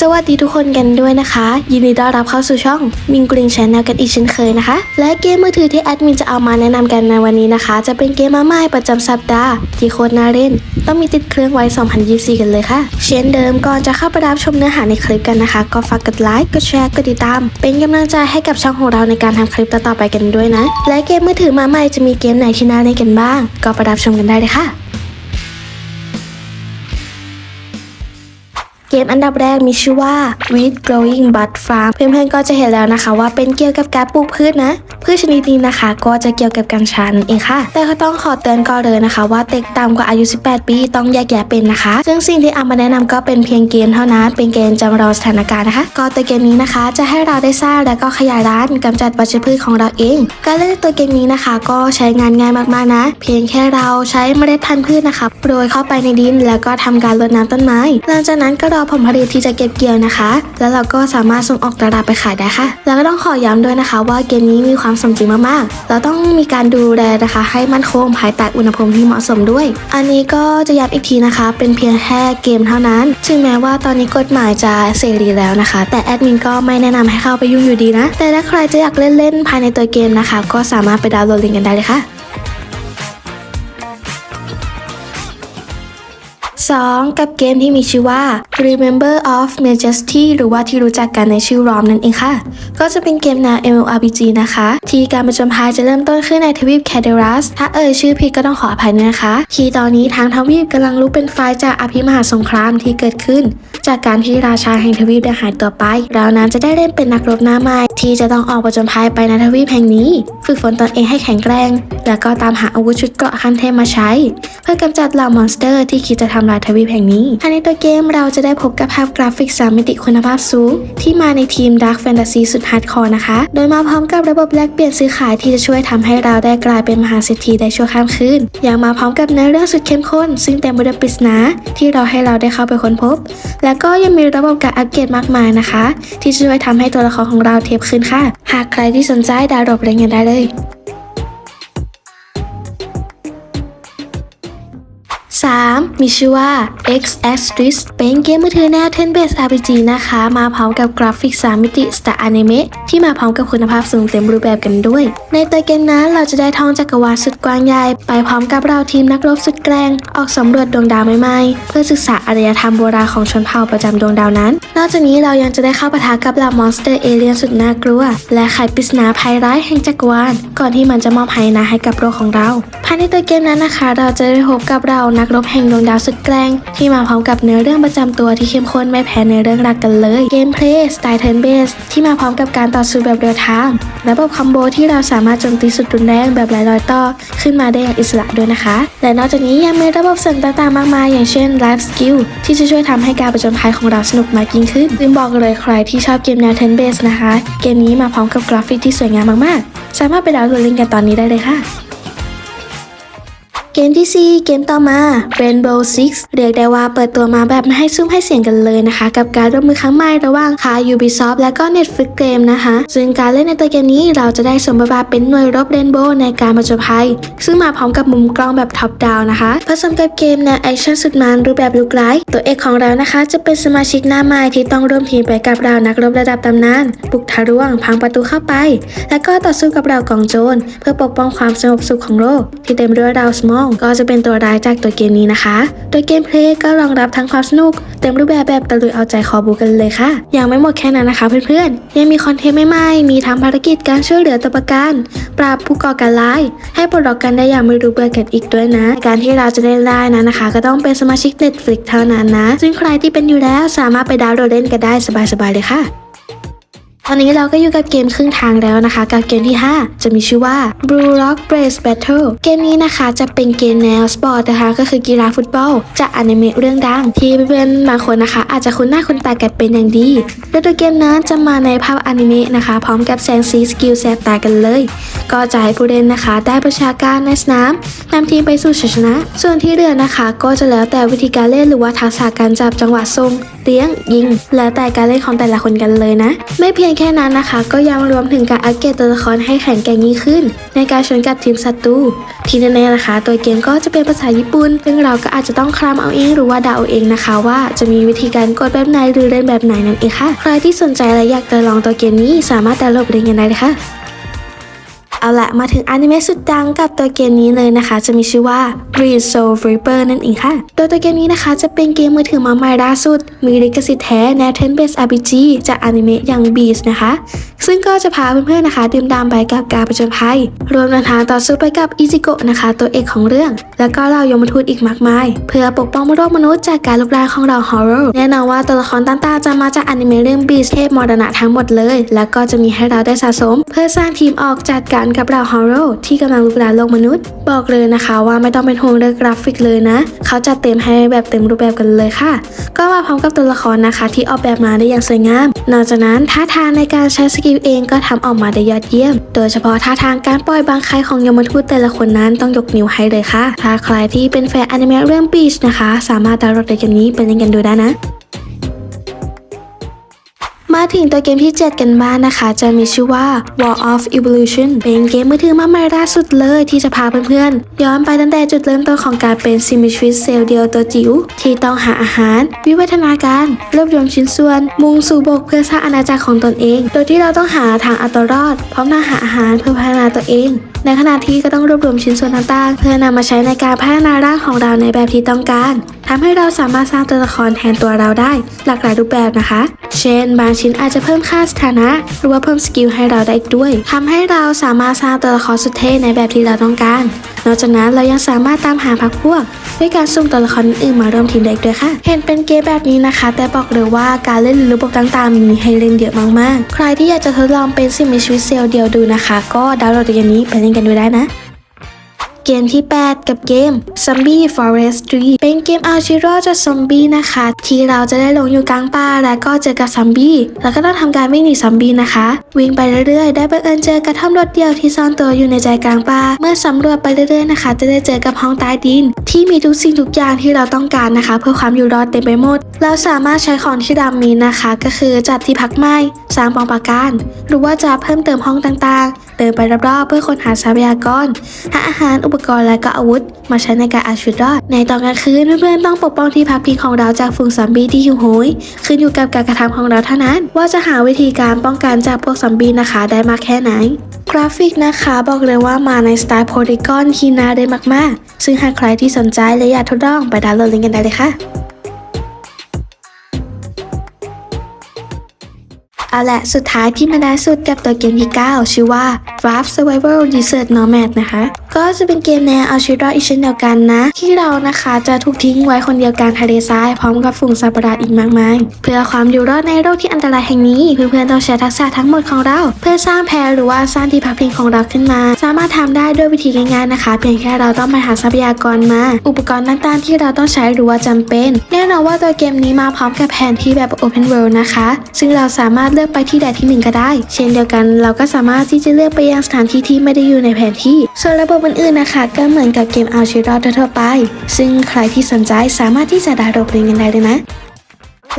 สวัสดีทุกคนกันด้วยนะคะ ยินดีต้อนรับเข้าสู่ช่องมิงกริงชแนลกันอีกเช่นเคยนะคะ และเกมมือถือที่แอดมินจะเอามาแนะนำกันในวันนี้นะคะ จะเป็นเกมมาใหม่ประจำสัปดาห์ที่โคตรน่าเล่น ต้องมีติดเครื่องไว้ 2024 กันเลยค่ะ เช่นเดิมก่อนจะเข้าไปรับชมเนื้อหาในคลิปกันนะคะ ก็ฝากกดไลค์กดแชร์กดติดตาม เป็นกำลังใจให้กับช่องของเราในการทำคลิปต่อๆไปกันด้วยนะ และเกมมือถือมาใหม่จะมีเกมไหนที่น่าเล่นกันบ้าง ก็ไปรับชมกันได้เลยค่ะ เกมอันดับแรกมีชื่อว่า Weed Growing Bud Farm เพื่อนๆก็จะเห็นแล้วนะคะ ว่าเป็นเกี่ยวกับการปลูกพืชนะพืชชนิดนี้นะคะ ก็จะเกี่ยวกับกัญชานั่นเองค่ะ แต่ก็ต้องขอเตือนก่อนเลยนะคะ ว่าเด็กต่ำกว่าอายุ 18 ปีต้องแยกแยะเป็นนะคะ ซึ่งสิ่งที่เอามาแนะนำก็เป็นเพียงเกมเท่านั้น เป็นเกมจำลองสถานการณ์นะคะ ก็ตัวเกมนี้นะคะ จะให้เราได้สร้างและก็ขยายร้านกำจัดวัชพืชของเราเอง การเล่นตัวเกมนี้นะคะ ก็ใช้งานง่ายมากๆนะ เพียงแค่เราใช้เมล็ดพันธุ์พืชนะคะโรยเข้าไปในดิน แล้วก็ทำการรดน้ำต้นไม้ หลังจากนั้นก็รอผลผลิตที่จะเก็บเกี่ยวนะคะ แล้วเราก็สามารถส่งออกตลาดไปขายได้ค่ะ แล้วก็ต้องขอย้ำด้วยนะคะ ว่าเกมนี้มีความสมจริงมากๆ เราต้องมีการดูแลนะคะ ให้มั่นคงภายใต้อุณหภูมิที่เหมาะสมด้วย อันนี้ก็จะย้ำอีกทีนะคะ เป็นเพียงแค่เกมเท่านั้น ถึงแม้ว่าตอนนี้กฎหมายจะเสรีแล้วนะคะ แต่แอดมินก็ไม่แนะนำให้เข้าไปยุ่งอยู่ดีนะ แต่ถ้าใครจะอยากเล่นๆภายในตัวเกมนะคะ ก็สามารถไปดาวน์โหลดลิงก์กันได้เลยค่ะ 2. กับเกมที่มีชื่อว่า Remember of Majesty หรือว่าที่รู้จักกันในชื่อ ROM นั่นเองค่ะ ก็จะเป็นเกมแนว MMORPG นะคะ ที่การประจำพายจะเริ่มต้นขึ้นในทวีปแคเดรัส ถ้าเอ่ยชื่อผิดก็ต้องขออภัยด้วยนะคะ ที่ตอนนี้ทางทวีปกำลังลุกเป็นไฟจากอภิมหาสงครามที่เกิดขึ้น จากการที่ราชาแห่งทวีปได้หายตัวไป เรานั้นจะได้เล่นเป็นนักรบหน้าใหม่ที่จะต้องออกประจนภัยไปในทวีปแห่งนี้ ฝึกฝนตนเองให้แข็งแกร่ง แล้วก็ตามหาอาวุธชุดเกราะขั้นเทพมาใช้ เพื่อกำจัดเหล่ามอนสเตอร์ที่คิดจะทำลายทวีปแห่งนี้ภายในตัวเกมเราจะได้พบกับภาพกราฟิกสามมิติคุณภาพสูง ที่มาในทีม Dark Fantasy สุดฮาร์ดคอร์นะคะ โดยมาพร้อมกับระบบแลกเปลี่ยนซื้อขายที่จะช่วยทำให้เราได้กลายเป็นมหาเศรษฐีได้ชั่วข้ามคืนอยังมาพร้อมกับเนื้อเรื่องสุดเข้มข้น ซึ่งเต็มไปด้วยปริศนาที่เราให้เราได้เข้าไปค้นพบ แล้วก็ยังมีระบบการอัปเกรดมากมายนะคะ ที่จะช่วยทำให้ตัวละครของเราเทพขึ้นค่ะ หากใครที่สนใจดาวน์โหลดเล่นกันได้เลย 3. มีชื่อว่า X Astris เป็นเกมมือถือแนว10 base RPG นะคะ มาพร้อมกับกราฟิก 3 มิติสไตล์อนิเมะที่มาพร้อมกับคุณภาพสูงเต็มรูปแบบกันด้วย ในตัวเกมนั้นเราจะได้ท่องจักรวาลสุดกว้างใหญ่ไปพร้อมกับเราทีมนักรบสุดแกร่งออกสำรวจดวงดาวใหม่ๆ เพื่อศึกษาอารยธรรมโบราณของชนเผ่าประจำดวงดาวนั้น นอกจากนี้เรายังจะได้เข้าปะทะกับเหล่ามอนสเตอร์เอเลียนสุดน่ากลัว และไขปริศนาภัยร้ายแห่งจักรวาลก่อนที่มันจะมอบภัยนะให้กับโลกของเรา ภายในตัวเกมนั้นนะคะ เราจะได้พบกับเรานักรบแห่งดวงดาวสุดแกร่งที่มาพร้อมกับเนื้อเรื่องประจำตัวที่เข้มข้นไม่แพ้เนื้อเรื่องรักกันเลย เกมเพลย์สไตล์เทิร์นเบสที่มาพร้อมกับการต่อสู้แบบเรียลไทม์ระบบคอมโบที่เราสามารถโจมตีสุดรุนแรงแบบหลายรอยต่อ ขึ้นมาได้อย่างอิสระด้วยนะคะ และนอกจากนี้ยังมีระบบเสริมต่างๆมากมาย อย่างเช่น Life Skill ที่จะช่วยทำให้การประจนภัยของเราสนุกมากยิ่งขึ้นซึ่งบอกเลยใครที่ชอบเกมแนวเทิร์นเบสนะคะ เกมนี้มาพร้อมกับกราฟิกที่สวยงามมากๆ สามารถไปดาวน์โหลดลิงก์กันตอนนี้ได้เลยค่ะ เกมที่ 4 เกมต่อมา Rainbow Six เรียกได้ว่าเปิดตัวมาแบบไม่ให้ซุ้มให้เสียงกันเลยนะคะ กับการร่วมมือครั้งใหม่ระหว่างค่าย Ubisoft และก็ Netflix Game นะคะ ซึ่งการเล่นในตัวเกมนี้เราจะได้สมบทบาทเป็นหน่วยรบเรนโบว์ในการประจนภัย ซึ่งมาพร้อมกับมุมกล้องแบบท็อปดาวนะคะ ผสมกับเกมแนวแอคชั่นสุดมันรูปแบบลุกไลท์ตัวเอกของเรานะคะ จะเป็นสมาชิกหน้าใหม่ที่ต้องร่วมทีมไปกับเรานักรบระดับตำนานบุกทะลวงพังประตูเข้าไป และก็ต่อสู้กับเรากองโจรเพื่อปกป้องความสงบสุขของโลกที่เต็มด้วยดาวสมองก็จะเป็นตัวร้ายจากตัวเกมนี้นะคะ โดยเกมเพลย์ก็รองรับทั้งความสนุก เต็มรูปแบบแบบตะลุยเอาใจคอบูกันเลยค่ะ ยังไม่หมดแค่นั้นนะคะเพื่อนๆ ยังมีคอนเทนต์ใหม่ๆ มีทั้งภารกิจการช่วยเหลือตัวประกัน ปราบผู้ก่อการร้าย ให้ปลดล็อกกันได้อย่างไม่รู้เบื่อกันอีกด้วยนะ การที่เราจะได้ได้นะนะคะ ก็ต้องเป็นสมาชิก Netflix เท่านั้นนะ ซึ่งใครที่เป็นอยู่แล้วสามารถไปดาวน์โหลดเล่นกันได้สบายๆเลยค่ะ ตอนนี้เราก็อยู่กับเกมครึ่งทางแล้วนะคะ กับเกมที่ 5 จะมีชื่อว่า Blue Rock Brace Battle เกมนี้นะคะจะเป็นเกมแนวสปอร์ตนะคะ ก็คือกีฬาฟุตบอลจากอนิเมะเรื่องดัง ที่เพื่อนๆบางคนนะคะ อาจจะคุ้นหน้าคุ้นตากันเป็นอย่างดี โดยตัวเกมนั้นจะมาในภาพอนิเมะนะคะ พร้อมกับแสงสีสกิลแสบตากันเลย ก็จะให้ผู้เล่นนะคะ ได้ประชาการในสนามนำทีมไปสู่ชัยชนะ ส่วนที่เหลือนะคะ ก็จะแล้วแต่วิธีการเล่นหรือว่าทักษะการจับจังหวะทรงเลี้ยงยิง แล้วแต่การเล่นของแต่ละคนกันเลยนะ ไม่เพียงยงแค่นั้นนะคะ ก็ยังรวมถึงการอัปเกรดตัวละครให้แข็งแกร่งยิ่งขึ้น ในการชนกับทีมศัตรูที่แน่ๆนะคะ ตัวเกมก็จะเป็นภาษาญี่ปุ่น ซึ่งเราก็อาจจะต้องคลำเอาเองหรือว่าเดาเอาเองนะคะ ว่าจะมีวิธีการกดแบบไหนหรือเล่นแบบไหนนั่นเองค่ะ ใครที่สนใจและอยากจะลองตัวเกมนี้สามารถดาวน์โหลดเล่นกันได้เลยค่ะ เอาละมาถึงอนิเมะสุดดังกับตัวเกมนี้เลยนะคะ จะมีชื่อว่า Green Soul Reaper นั่นเองค่ะ โดยตัวเกมนี้นะคะจะเป็นเกมมือถือมาใหม่ล่าสุด มีลิขสิทธิ์แท้แนว Turn Based RPG จากอนิเมะอย่าง Beast นะคะ ซึ่งก็จะพาเพื่อนๆนะคะดื่มด่ำไปกับการผจญภัย รวมเดินทางต่อสู้ไปกับอิจิโกะนะคะ ตัวเอกของเรื่อง แล้วก็เรายมทูตอีกมากมาย เพื่อปกป้องโลกมนุษย์จากการลุกลามของเราฮอร์เรอแน่นอนว่าตัวละครต่างๆจะมาจากอนิเมะเรื่อง Beast เทพมรณะทั้งหมดเลย แล้วก็จะมีให้เราได้สะสม เพื่อสร้างทีมออกจัดการกับเราฮอร์เรที่กำลังลุกลามโลกมนุษย์ บอกเลยนะคะว่าไม่ต้องเป็นห่วงเรื่องกราฟิกเลยนะ เขาจัดเต็มให้แบบเต็มรูปแบบกันเลยค่ะ ก็มาพร้อมกับตัวละครนะคะ ที่ออกแบบมาได้อย่างสวยงาม นอกจากนั้นท่าทางในการใช้สกิลเองก็ทำออกมาได้ยอดเยี่ยม โดยเฉพาะท่าทางการปล่อยบางคายของยมทูตแต่ละคนนั้นต้องยกนิ้วให้เลยค่ะ ถ้าใครที่เป็นแฟนอนิเมะเรื่อง Beach นะคะ สามารถดาวน์โหลดเกมนี้ไปเล่นกันดูได้นะ มาถึงตัวเกมที่ 7 กันบ้างนะคะ จะมีชื่อว่า War of Evolution เป็นเกมมือถือมาใหม่ล่าสุดเลยที่จะพาเพื่อนๆ ย้อนไปตั้งแต่จุดเริ่มต้นของการเป็นซิมิชีวิตเซลล์เดียวตัวจิ๋วที่ต้องหาอาหาร วิวัฒนาการรวบรวมชิ้นส่วน มุ่งสู่บกเพื่อสร้างอาณาจักรของตนเอง โดยที่เราต้องหาทางเอาตัวรอดพร้อมทาหาอาหารเพื่อพัฒนาตัวเอง ในขณะที่ก็ต้องรวบรวมชิ้นส่วนต่างๆ เพื่อนำมาใช้ในการพัฒนาร่างของเราในแบบที่ต้องการทำให้เราสามารถสร้างตัวละครแทนตัวเราได้ หลากหลายรูปแบบนะคะ เช่น บางชิ้นอาจจะเพิ่มค่าสถานะ หรือว่าเพิ่มสกิลให้เราได้อีกด้วยทำให้เราสามารถสร้างตัวละครสุดเท่ในแบบที่เราต้องการ นอกจากนั้นเรายังสามารถตามหาพรรคพวก ด้วยการส่งตัวละครอื่นมาร่วมทีมได้อีกด้วยค่ะ เห็นเป็นเกมแบบนี้นะคะ แต่บอกเลยว่าการเล่นระบบต่างๆ มีให้เล่นเยอะมากๆ ใครที่อยากจะทดลองเป็นสิ่งมีชีวิตเซลล์เดียวดูนะคะ ก็ดาวน์โหลดเกมนี้ไปเล่นกันดูได้นะ เกมที่ 8 กับเกม Zombie Forestry เป็นเกมเอาชีวิตรอดจากซอมบี้นะคะ ที่เราจะได้ลงอยู่กลางป่าและก็เจอกับซอมบี้แล้วก็ต้องทำการวิ่งหนีซอมบี้นะคะ วิ่งไปเรื่อยๆ ได้บังเอิญเจอกระท่อมรถเดียวที่ซ่อนตัวอยู่ในใจกลางป่าเมื่อสำรวจไปเรื่อยๆนะคะ จะได้เจอกับห้องใต้ดิน ที่มีทุกสิ่งทุกอย่างที่เราต้องการนะคะ เพื่อความอยู่รอดเต็มไปหมดเราสามารถใช้ของที่เรามีนะคะ ก็คือจัดที่พักไม้สร้างปองปาการหรือว่าจะเพิ่มเติมห้องต่างๆเดินไปรอบๆเพื่อค้นหาทรัพยากรหาอาหารอุปกรณ์และก็อาวุธ มาใช้ในการเอาชีวิตรอด ในตอนกลางคืนเพื่อนๆต้องปกป้องที่พักพิงของเราจากฝูงซอมบี้ที่หิวโหยขึ้นอยู่กับการกระทำของเราเท่านั้น ว่าจะหาวิธีการป้องกันจากพวกซอมบี้นะคะ ได้มากแค่ไหน กราฟิกนะคะบอกเลยว่ามาในสไตล์โพลีกอนที่น่าได้มากๆ ซึ่งหากใครที่สนใจและอยากทดลองไปดาวน์โหลดลิงก์กันได้เลยค่ะ เอาละสุดท้ายที่มาได้สุดกับตัวเกมที่ 9 ชื่อว่า Draft Survival Desert Nomad นะคะ ก็จะเป็นเกมแนวเอาชีวิตรอดอีกเช่นเดียวกันนะ ที่เรานะคะจะถูกทิ้งไว้คนเดียวกลางทะเลทรายพร้อมกับฝูงสัตว์ประหลาดอีกมากมาย เพื่อความอยู่รอดในโลกที่อันตรายแห่งนี้ เพื่อนๆต้องใช้ทักษะทั้งหมดของเรา เพื่อสร้างแพรหรือว่าสร้างที่พักพิงของเราขึ้นมา สามารถทำได้ด้วยวิธีง่ายๆนะคะ เพียงแค่เราต้องไปหาทรัพยากรมา อุปกรณ์ต่างๆที่เราต้องใช้หรือว่าจำเป็น แน่นอนว่าตัวเกมนี้มาพร้อมกับแผนที่แบบ Open World นะคะ ซึ่งเราสามารถเลือกือกไปที่ใดที่หนึ่งก็ได้ เช่นเดียวกันเราก็สามารถที่จะเลือกไปยังสถานที่ที่ไม่ได้อยู่ในแผนที่ ส่วนระบบอื่นๆนะคะ ก็เหมือนกับเกมเอาชีวิตรอดทั่วไป ซึ่งใครที่สนใจสามารถที่จะดาวน์โหลดเล่นกันได้เลยนะ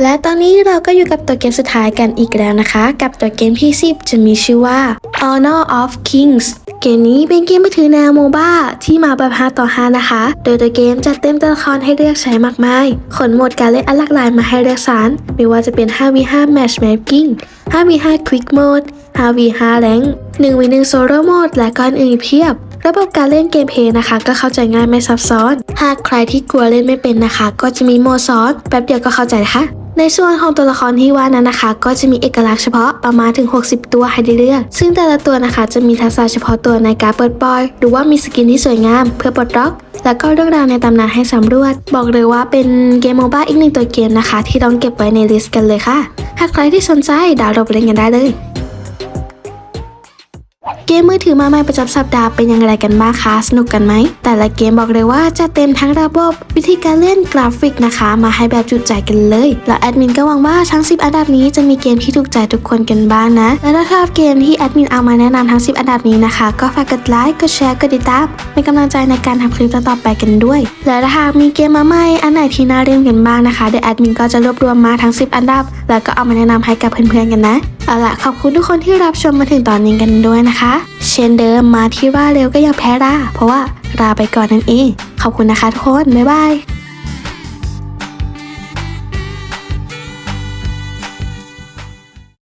และตอนนี้เราก็อยู่กับตัวเกมสุดท้ายกันอีกแล้วนะคะ กับตัวเกมที่ 10 จะมีชื่อว่า Honor of Kings เกมนี้เป็นเกมมือถือแนวโมบ้าที่มาแบบ5ต่อ5นะคะ โดยตัวเกมจัดเต็มตัวละครให้เลือกใช้มากมาย ขนโหมดการเล่นอันหลากหลายมาให้เลือกสรรไม่ว่าจะเป็น 5v5 Matchmaking 5v5 Quick Mode 5v5 Rank 1v1 Solo Mode และก็อื่นอีกเพียบระบบการเล่นเกมเพย์นะคะ ก็เข้าใจง่ายไม่ซับซ้อน หากใครที่กลัวเล่นไม่เป็นนะคะ ก็จะมีโมดซอสแป๊บเดียวก็เข้าใจนะคะ ในส่วนของตัวละครที่ว่านั้นนะคะ ก็จะมีเอกลักษณ์เฉพาะประมาณถึง 60 ตัวให้ได้เลือก ซึ่งแต่ละตัวนะคะจะมีทักษะเฉพาะตัวในการเปิดปอย หรือว่ามีสกินที่สวยงามเพื่อปลดล็อก แล้วก็เรื่องราวในตำนานให้สำรวจ บอกเลยว่าเป็นเกมโมบ้าอีกหนึ่งตัวเกมนะคะ ที่ต้องเก็บไว้ในลิสต์กันเลยค่ะ หากใครที่สนใจดาวน์โหลดเล่นกันได้เลย เกมมือถือมาใหม่ประจำสัปดาห์เป็นยังไงกันบ้างคะ สนุกกันไหม แต่ละเกมบอกเลยว่าจะเต็มทั้งระบบวิธีการเล่นกราฟิกนะคะ มาให้แบบจุใจกันเลย แล้วแอดมินก็หวังว่าทั้ง 10 อันดับนี้จะมีเกมที่ถูกใจทุกคนกันบ้างนะ และถ้าชอบเกมที่แอดมินเอามาแนะนำทั้ง 10 อันดับนี้นะคะ ก็ฝากกดไลค์ กดแชร์ กดติดตามเป็นกำลังใจในการทำคลิปต่อไปกันด้วย และถ้าหากมีเกมมาใหม่อันไหนที่น่าเล่นกันบ้างนะคะเดี๋ยวแอดมินก็จะรวบรวมมาทั้ง 10 อันดับ แล้วก็เอามาแนะนำให้กับเพื่อนๆกันนะ เอาล่ะขอบคุณทุกคนที่รับชมมาถึงตอนนี้กันด้วยนะคะ เช่นเดิมมาที่ว่าเร็วก็ยังแพ้ราเพราะว่าลาไปก่อนนั่นเอง ขอบคุณนะคะทุกคน บ๊ายบาย